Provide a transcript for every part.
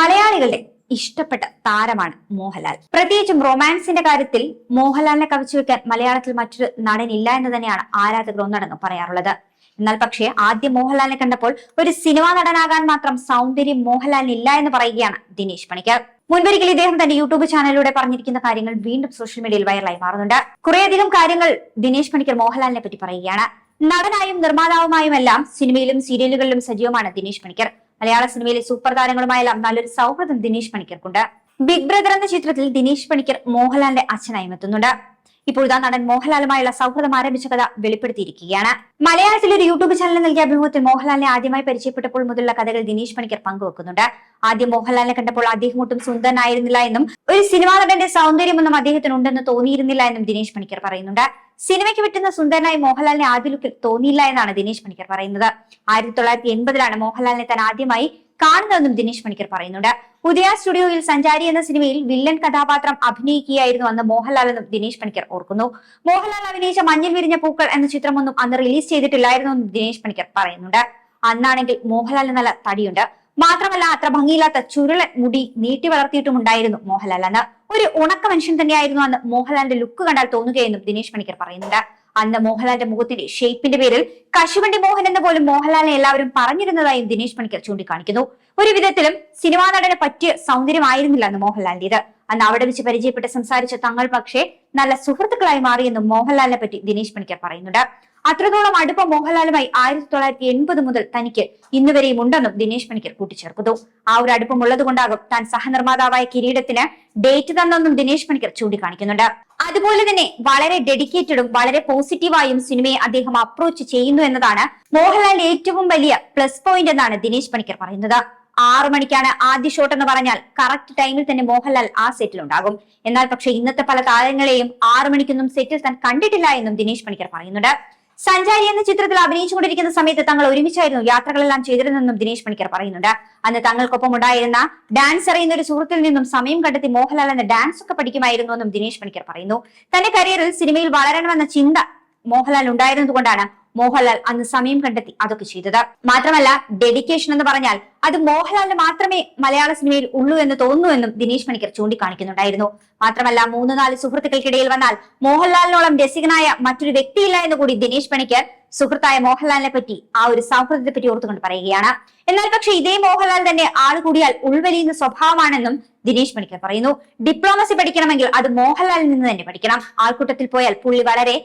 മലയാളികളുടെ ഇഷ്ടപ്പെട്ട താരമാണ് മോഹൻലാൽ. പ്രത്യേകിച്ചും റൊമാൻസിന്റെ കാര്യത്തിൽ മോഹൻലാലിനെ കവിച്ചു വെക്കാൻ മലയാളത്തിൽ മറ്റൊരു നടനില്ല എന്ന് തന്നെയാണ് ആരാധകർ ഒന്നടങ്കം പറയാറുള്ളത്. എന്നാൽ പക്ഷേ ആദ്യം മോഹൻലാലിനെ കണ്ടപ്പോൾ ഒരു സിനിമാ നടനാകാൻ മാത്രം സൗന്ദര്യം മോഹൻലാലിന് ഇല്ല എന്ന് പറയുകയാണ് ദിനേശ് പണിക്കർ. മുൻപൊരിക്കൽ ഇദ്ദേഹം തന്റെ യൂട്യൂബ് ചാനലിലൂടെ പറഞ്ഞിരിക്കുന്ന കാര്യങ്ങൾ വീണ്ടും സോഷ്യൽ മീഡിയയിൽ വൈറലായി മാറുന്നുണ്ട്. കുറേയധികം കാര്യങ്ങൾ ദിനേശ് പണിക്കർ മോഹൻലാലിനെ പറ്റി പറയുകയാണ്. നടനായും നിർമ്മാതാവുമായുമെല്ലാം സിനിമയിലും സീരിയലുകളിലും സജീവമാണ് ദിനേശ് പണിക്കർ. മലയാള സിനിമയിലെ സൂപ്പർ താരങ്ങളുമായെല്ലാം നല്ലൊരു സൗഹൃദം ദിനേശ് പണിക്കർക്കുണ്ട്. ബിഗ് ബ്രദർ എന്ന ചിത്രത്തിൽ ദിനേശ് പണിക്കർ മോഹൻലാലിന്റെ അച്ഛനായി എത്തുന്നുണ്ട്. ഇപ്പോൾ ഇതാ നടൻ മോഹൻലാലുമായുള്ള സൗഹൃദം ആരംഭിച്ച കഥ വെളിപ്പെടുത്തിയിരിക്കുകയാണ്. മലയാളത്തിൽ ഒരു യൂട്യൂബ് ചാനൽ നൽകിയ അഭിമുഖത്തിൽ മോഹൻലാലിനെ ആദ്യമായി പരിചയപ്പെട്ടപ്പോൾ മുതലുള്ള കഥകൾ ദിനേശ് പണിക്കർ പങ്കുവെക്കുന്നുണ്ട്. ആദ്യം മോഹൻലാലിനെ കണ്ടപ്പോൾ അദ്ദേഹം ഒട്ടും സുന്ദരനായിരുന്നില്ല എന്നും ഒരു സിനിമാ നടന്റെ സൗന്ദര്യമൊന്നും അദ്ദേഹത്തിന് ഉണ്ടെന്ന് തോന്നിയിരുന്നില്ല എന്നും ദിനേശ് പണിക്കർ പറയുന്നുണ്ട്. സിനിമയ്ക്ക് പറ്റുന്ന സുന്ദരനായി മോഹൻലാലിനെ ആദ്യ ലുക്കിൽ തോന്നിയില്ല എന്നാണ് ദിനേശ് മണിക്കർ പറയുന്നത്. ആയിരത്തി തൊള്ളായിരത്തി എൺപതിലാണ് മോഹൻലാലിനെ താൻ ആദ്യമായി കാണുന്നതെന്നും ദിനേശ് മണിക്കർ പറയുന്നുണ്ട്. ഉദയ സ്റ്റുഡിയോയിൽ സഞ്ചാരി എന്ന സിനിമയിൽ വില്ലൻ കഥാപാത്രം അഭിനയിക്കുകയായിരുന്നു അന്ന് മോഹൻലാൽ എന്നും ദിനേശ് മണിക്കർ ഓർക്കുന്നു. മോഹൻലാൽ അഭിനയിച്ച മഞ്ഞിൽ വിരിഞ്ഞ പൂക്കൾ എന്ന ചിത്രമൊന്നും അന്ന് റിലീസ് ചെയ്തിട്ടില്ലായിരുന്നു എന്നും ദിനേശ് മണിക്കർ പറയുന്നുണ്ട്. അന്നാണെങ്കിൽ മോഹൻലാലിന് നല്ല തടിയുണ്ട്. മാത്രമല്ല അത്ര ഭംഗിയില്ലാത്ത ചുരുളൻ മുടി നീട്ടി വളർത്തിയിട്ടുമുണ്ടായിരുന്നു മോഹൻലാൽ അന്ന്. ഒരു ഉണക്ക മനുഷ്യൻ തന്നെയായിരുന്നു അന്ന് മോഹൻലാലിന്റെ ലുക്ക് കണ്ടാൽ തോന്നുകയെന്നും ദിനേശ് പണിക്കർ പറയുന്നുണ്ട്. അന്ന് മോഹൻലാലിന്റെ മുഖത്തിന്റെ ഷേപ്പിന്റെ പേരിൽ കശുവണ്ടി മോഹൻ എന്ന് പോലും മോഹൻലാലിനെ എല്ലാവരും പറഞ്ഞിരുന്നതായും ദിനേശ് പണിക്കർ ചൂണ്ടിക്കാണിക്കുന്നു. ഒരു വിധത്തിലും സിനിമാ നടനെ പറ്റിയ സൗന്ദര്യമായിരുന്നില്ല അന്ന് മോഹൻലാലിന്റേത്. അന്ന് അവിടെ വെച്ച് പരിചയപ്പെട്ട് സംസാരിച്ച തങ്ങൾ പക്ഷേ നല്ല സുഹൃത്തുക്കളായി മാറിയെന്നും മോഹൻലാലിനെ പറ്റി ദിനേശ് പണിക്കർ പറയുന്നുണ്ട്. അത്രത്തോളം അടുപ്പം മോഹൻലാലുമായി ആയിരത്തി തൊള്ളായിരത്തി എൺപത് മുതൽ തനിക്ക് ഇന്നുവരെയും ഉണ്ടെന്നും ദിനേശ് പണിക്കർ കൂട്ടിച്ചേർക്കുന്നു. ആ ഒരു അടുപ്പം ഉള്ളത് കൊണ്ടാകും താൻ സഹനിർമ്മാതാവായ കിരീടത്തിന് ഡേറ്റ് തന്നെന്നും ദിനേശ് പണിക്കർ ചൂണ്ടിക്കാണിക്കുന്നുണ്ട്. അതുപോലെ തന്നെ വളരെ ഡെഡിക്കേറ്റഡും വളരെ പോസിറ്റീവായും സിനിമയെ അദ്ദേഹം അപ്രോച്ച് ചെയ്യുന്നു എന്നതാണ് മോഹൻലാലിന്റെ ഏറ്റവും വലിയ പ്ലസ് പോയിന്റ് എന്നാണ് ദിനേശ് പണിക്കർ പറയുന്നത്. ആറു മണിക്കാണ് ആദ്യ ഷോട്ട് എന്ന് പറഞ്ഞാൽ കറക്റ്റ് ടൈമിൽ തന്നെ മോഹൻലാൽ ആ സെറ്റിൽ ഉണ്ടാകും. എന്നാൽ പക്ഷേ ഇന്നത്തെ പല താരങ്ങളെയും ആറു മണിക്കൊന്നും സെറ്റിൽ താൻ കണ്ടിട്ടില്ല എന്നും ദിനേശ് പണിക്കർ പറയുന്നുണ്ട്. സഞ്ചാരി എന്ന ചിത്രത്തിൽ അഭിനയിച്ചുകൊണ്ടിരിക്കുന്ന സമയത്ത് തങ്ങൾ ഒരുമിച്ചായിരുന്നു യാത്രകളെല്ലാം ചെയ്തിരുന്നെന്നും ദിനേശ് പണിക്കർ പറയുന്നുണ്ട്. അന്ന് തങ്ങൾക്കൊപ്പം ഉണ്ടായിരുന്ന ഡാൻസ് അറിയുന്ന ഒരു സുഹൃത്തിൽ നിന്നും സമയം കണ്ടെത്തി മോഹൻലാൽ എന്ന ഡാൻസ് ഒക്കെ പഠിക്കുമായിരുന്നു എന്നും ദിനേശ് പണിക്കർ പറയുന്നു. തന്റെ കരിയറിൽ സിനിമയിൽ വളരണമെന്ന ചിന്ത മോഹൻലാൽ ഉണ്ടായിരുന്നതുകൊണ്ടാണ് മോഹൻലാൽ അന്ന് സമയം കണ്ടെത്തി അതൊക്കെ ചെയ്തത്. മാത്രമല്ല ഡെഡിക്കേഷൻ എന്ന് പറഞ്ഞാൽ അത് മോഹൻലാലിന് മാത്രമേ മലയാള സിനിമയിൽ ഉള്ളൂ എന്ന് തോന്നുന്നുവെന്നും ദിനേശ് മണിക്കർ ചൂണ്ടിക്കാണിക്കുന്നുണ്ടായിരുന്നു. മാത്രമല്ല മൂന്ന് നാല് സുഹൃത്തുക്കൾക്കിടയിൽ വന്നാൽ മോഹൻലാലിനോളം രസികനായ മറ്റൊരു വ്യക്തിയില്ല എന്ന് കൂടി ദിനേശ് മണിക്കർ സുഹൃത്തായ മോഹൻലാലിനെ പറ്റി ആ ഒരു സൗഹൃദത്തെ പറ്റി ഓർത്തുകൊണ്ട് പറയുകയാണ്. എന്നാൽ പക്ഷേ ഇതേ മോഹൻലാൽ തന്നെ ആൾ കൂടിയാൽ ഉൾവലിയുന്ന സ്വഭാവമാണെന്നും ദിനേശ് മണിക്കർ പറയുന്നു. ഡിപ്ലോമസി പഠിക്കണമെങ്കിൽ അത് മോഹൻലാലിൽ നിന്ന് തന്നെ പഠിക്കണം. ആൾക്കൂട്ടത്തിൽ പോയാൽ പുള്ളി വളരെ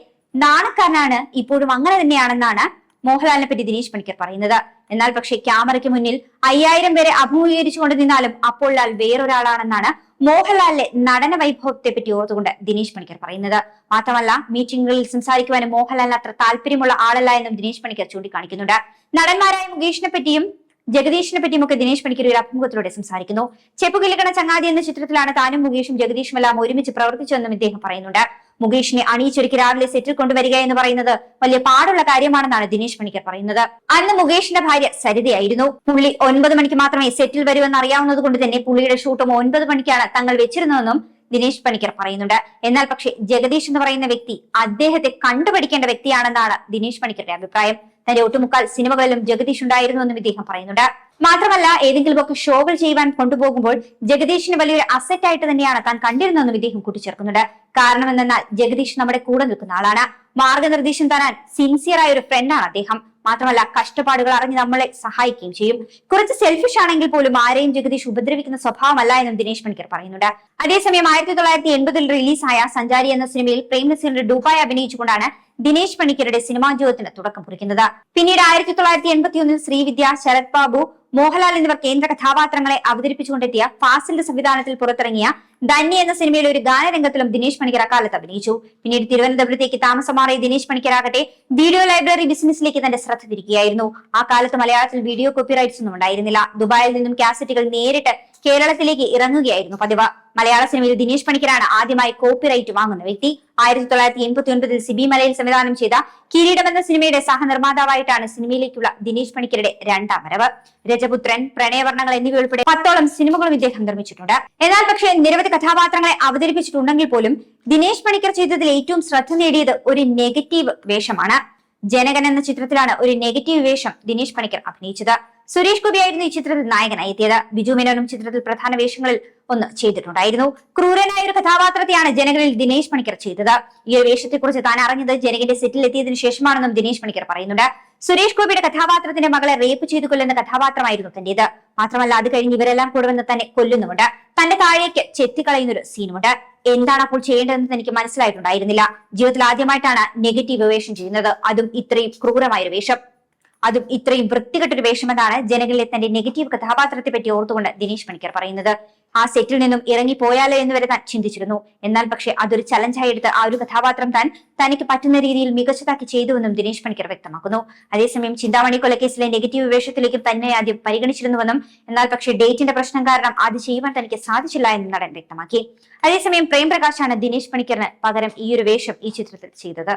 നാണക്കാരനാണ്. ഇപ്പോഴും അങ്ങനെ തന്നെയാണെന്നാണ് മോഹൻലാലിനെ പറ്റി ദിനേശ് പണിക്കർ പറയുന്നത്. എന്നാൽ പക്ഷേ ക്യാമറയ്ക്ക് മുന്നിൽ അയ്യായിരം പേരെ അഭിമുഖീകരിച്ചുകൊണ്ട് നിന്നാലും അപ്പോൾ ലാൽ വേറൊരാളാണെന്നാണ് മോഹൻലാലിലെ നടന വൈഭവത്തെ പറ്റി ഓർത്തുകൊണ്ട് ദിനേശ് പണിക്കർ പറയുന്നത്. മാത്രമല്ല മീറ്റിംഗുകളിൽ സംസാരിക്കുവാനും മോഹൻലാലിന് അത്ര താല്പര്യമുള്ള ആളല്ല എന്നും ദിനേശ് പണിക്കർ ചൂണ്ടിക്കാണിക്കുന്നുണ്ട്. നടന്മാരായ മുകേഷിനെ പറ്റിയും ജഗദീഷിനെ പറ്റിയും ഒക്കെ ദിനേശ് പണിക്കർ ഒരു അഭിമുഖത്തിലൂടെ സംസാരിക്കുന്നു. ചെപ്പുകിലുകണ ചങ്ങാതി എന്ന ചിത്രത്തിലാണ് താനും മുകേഷും ജഗദീഷും എല്ലാം ഒരുമിച്ച് പ്രവർത്തിച്ചതെന്നും ഇദ്ദേഹം പറയുന്നുണ്ട്. മുകേഷിനെ അണിയിച്ചൊരുക്കി രാവിലെ സെറ്റിൽ കൊണ്ടുവരിക എന്ന് പറയുന്നത് വലിയ പാടുള്ള കാര്യമാണെന്നാണ് ദിനേശ് പണിക്കർ പറയുന്നത്. അന്ന് മുകേഷിന്റെ ഭാര്യ സരിതയായിരുന്നു. പുള്ളി ഒൻപത് മണിക്ക് മാത്രമേ സെറ്റിൽ വരുമെന്ന് അറിയാവുന്നത് കൊണ്ട് തന്നെ പുള്ളിയുടെ ഷൂട്ടും ഒൻപത് മണിക്കാണ് തങ്ങൾ വെച്ചിരുന്നതെന്നും ദിനേശ് പണിക്കർ പറയുന്നുണ്ട്. എന്നാൽ പക്ഷേ ജഗദീഷ് എന്ന് പറയുന്ന വ്യക്തി അദ്ദേഹത്തെ കണ്ടുപഠിക്കേണ്ട വ്യക്തിയാണെന്നാണ് ദിനേശ് പണിക്കരുടെ അഭിപ്രായം. തന്റെ ഒട്ടുമുക്കാൽ സിനിമകളിലും ജഗദീഷ് ഉണ്ടായിരുന്നുവെന്നും ഇദ്ദേഹം പറയുന്നുണ്ട്. മാത്രമല്ല ഏതെങ്കിലുമൊക്കെ ഷോകൾ ചെയ്യുവാൻ കൊണ്ടുപോകുമ്പോൾ ജഗദീഷിന് വലിയൊരു അസറ്റ് ആയിട്ട് തന്നെയാണ് താൻ കണ്ടിരുന്നതെന്നും ഇദ്ദേഹം കൂട്ടിച്ചേർക്കുന്നുണ്ട്. കാരണം എന്തെന്നാൽ ജഗദീഷ് നമ്മുടെ കൂടെ നിൽക്കുന്ന ആളാണ്. മാർഗനിർദ്ദേശം തരാൻ സിൻസിയർ ആയ ഒരു ഫ്രണ്ടാണ് അദ്ദേഹം. മാത്രമല്ല കഷ്ടപ്പാടുകൾ അറിഞ്ഞ് നമ്മളെ സഹായിക്കുകയും ചെയ്യും. കുറച്ച് സെൽഫിഷ് ആണെങ്കിൽ പോലും ആരെയും ജഗദീഷ് ഉപദ്രവിക്കുന്ന സ്വഭാവമല്ല എന്നും ദിനേശ് പണിക്കർ പറയുന്നുണ്ട്. അതേസമയം ആയിരത്തി തൊള്ളായിരത്തി എൺപതിൽ റിലീസായ സഞ്ചാരി എന്ന സിനിമയിൽ പ്രേം നസീറിന്റെ ഡുബായ് അഭിനയിച്ചുകൊണ്ടാണ് ദിനേശ് പണിക്കരുടെ സിനിമാ ജീവിതത്തിന് തുടക്കം കുറിക്കുന്നത്. പിന്നീട് ആയിരത്തി തൊള്ളായിരത്തി എൺപത്തിയൊന്നിൽ ശ്രീവിദ്യ ശരത് ബാബു മോഹൻലാൽ എന്നിവർ കേന്ദ്ര കഥാപാത്രങ്ങളെ അവതരിപ്പിച്ചുകൊണ്ടെത്തിയ ഫാസിലിന്റെ സംവിധാനത്തിൽ പുറത്തിറങ്ങിയ ധന്യ എന്ന സിനിമയിലെ ഒരു ഗാനരംഗത്തിലും ദിനേശ് പണിക്കർ അക്കാലത്ത് അഭിനയിച്ചു. പിന്നീട് തിരുവനന്തപുരത്തേക്ക് താമസം മാറിയ ദിനേശ് പണിക്കരാകട്ടെ വീഡിയോ ലൈബ്രറി ബിസിനസ്സിലേക്ക് തന്റെ ശ്രദ്ധ തിരിക്കുകയായിരുന്നു. ആ കാലത്ത് മലയാളത്തിൽ വീഡിയോ കോപ്പിറൈറ്റ്സ് ഒന്നും ഉണ്ടായിരുന്നില്ല. ദുബായിൽ നിന്നും കാസറ്റുകൾ നേരിട്ട് കേരളത്തിലേക്ക് ഇറങ്ങുകയായിരുന്നു പതിവ്. മലയാള സിനിമയിൽ ദിനേശ് പണിക്കരാണ് ആദ്യമായി കോപ്പിറൈറ്റ് വാങ്ങുന്ന വ്യക്തി. ആയിരത്തി തൊള്ളായിരത്തി എൺപത്തി ഒൻപതിൽ സിബി മലയിൽ സംവിധാനം ചെയ്ത കിരീടം എന്ന സിനിമയുടെ സഹനിർമ്മാതാവായിട്ടാണ് സിനിമയിലേക്കുള്ള ദിനേശ് പണിക്കരുടെ രണ്ടാം വരവ്. രജപുത്രൻ പ്രണയവർണങ്ങൾ എന്നിവ ഉൾപ്പെടെ പത്തോളം സിനിമകളും ഇദ്ദേഹം നിർമ്മിച്ചിട്ടുണ്ട്. എന്നാൽ പക്ഷേ നിരവധി കഥാപാത്രങ്ങളെ അവതരിപ്പിച്ചിട്ടുണ്ടെങ്കിൽ പോലും ദിനേശ് പണിക്കർ ചെയ്തതിൽ ഏറ്റവും ശ്രദ്ധ നേടിയത് ഒരു നെഗറ്റീവ് വേഷമാണ്. ജനകൻ എന്ന ചിത്രത്തിലാണ് ഒരു നെഗറ്റീവ് വേഷം ദിനേശ് പണിക്കർ അഭിനയിച്ചത്. സുരേഷ് ഗോപിയായിരുന്നു ഈ ചിത്രത്തിൽ നായകനായി എത്തിയത് ബിജു മേനോനും ചിത്രത്തിൽ പ്രധാന വേഷങ്ങളിൽ ഒന്ന് ചെയ്തിട്ടുണ്ടായിരുന്നു. ക്രൂരനായ ഒരു കഥാപാത്രത്തെയാണ് ജനകനിൽ ദിനേശ് പണിക്കർ ചെയ്തത്. ഈ ഒരു വേഷത്തെക്കുറിച്ച് താൻ അറിഞ്ഞത് ജനകന്റെ സെറ്റിൽ എത്തിയതിനു ശേഷമാണെന്നും ദിനേശ് പണിക്കർ പറയുന്നുണ്ട്. സുരേഷ് ഗോപിയുടെ കഥാപാത്രത്തിന്റെ മകളെ റേപ്പ് ചെയ്തു കൊല്ലുന്ന കഥാപാത്രമായിരുന്നു തന്റേത്. മാത്രമല്ല അത് കഴിഞ്ഞ് ഇവരെല്ലാം കൂടെ തന്നെ കൊല്ലുന്നുമുണ്ട്. തന്റെ താഴേക്ക് ചെത്തിക്കളയുന്ന ഒരു സീനുമുണ്ട്. എന്താണ് അപ്പോൾ ചെയ്യേണ്ടതെന്ന് എനിക്ക് മനസ്സിലായിട്ടുണ്ടായിരുന്നില്ല. ജീവിതത്തിൽ ആദ്യമായിട്ടാണ് നെഗറ്റീവ് വേഷം ചെയ്യുന്നത്. അതും ഇത്രയും ക്രൂരമായ ഒരു വേഷം. അതും ഇത്രയും വൃത്തികെട്ടൊരു വേഷമെന്നാണ് ജനങ്ങളിലെ തന്റെ നെഗറ്റീവ് കഥാപാത്രത്തെ പറ്റി ഓർത്തുകൊണ്ട് ദിനേശ് പണിക്കർ പറയുന്നത്. ആ സെറ്റിൽ നിന്നും ഇറങ്ങി ഇറങ്ങിപ്പോയാലോ എന്ന് വരെ താൻ ചിന്തിച്ചിരുന്നു. എന്നാൽ പക്ഷേ അതൊരു ചലഞ്ചായി എടുത്ത് ആ ഒരു കഥാപാത്രം താൻ തനിക്ക് പറ്റുന്ന രീതിയിൽ മികച്ചതാക്കി ചെയ്തുവെന്നും ദിനേശ് പണിക്കർ വ്യക്തമാക്കുന്നു. അതേസമയം ചിന്താമണി കൊലക്കേസിലെ നെഗറ്റീവ് വേഷത്തിലേക്കും തന്നെ ആദ്യം പരിഗണിച്ചിരുന്നുവെന്നും എന്നാൽ പക്ഷേ ഡേറ്റിന്റെ പ്രശ്നം കാരണം അത് ചെയ്യുവാൻ തനിക്ക് സാധിച്ചില്ല എന്നും നടൻ വ്യക്തമാക്കി. അതേസമയം പ്രേംപ്രകാശാണ് ദിനേശ് പണിക്കറിന് പകരം ഈ ഒരു വേഷം ഈ ചിത്രത്തിൽ ചെയ്തത്.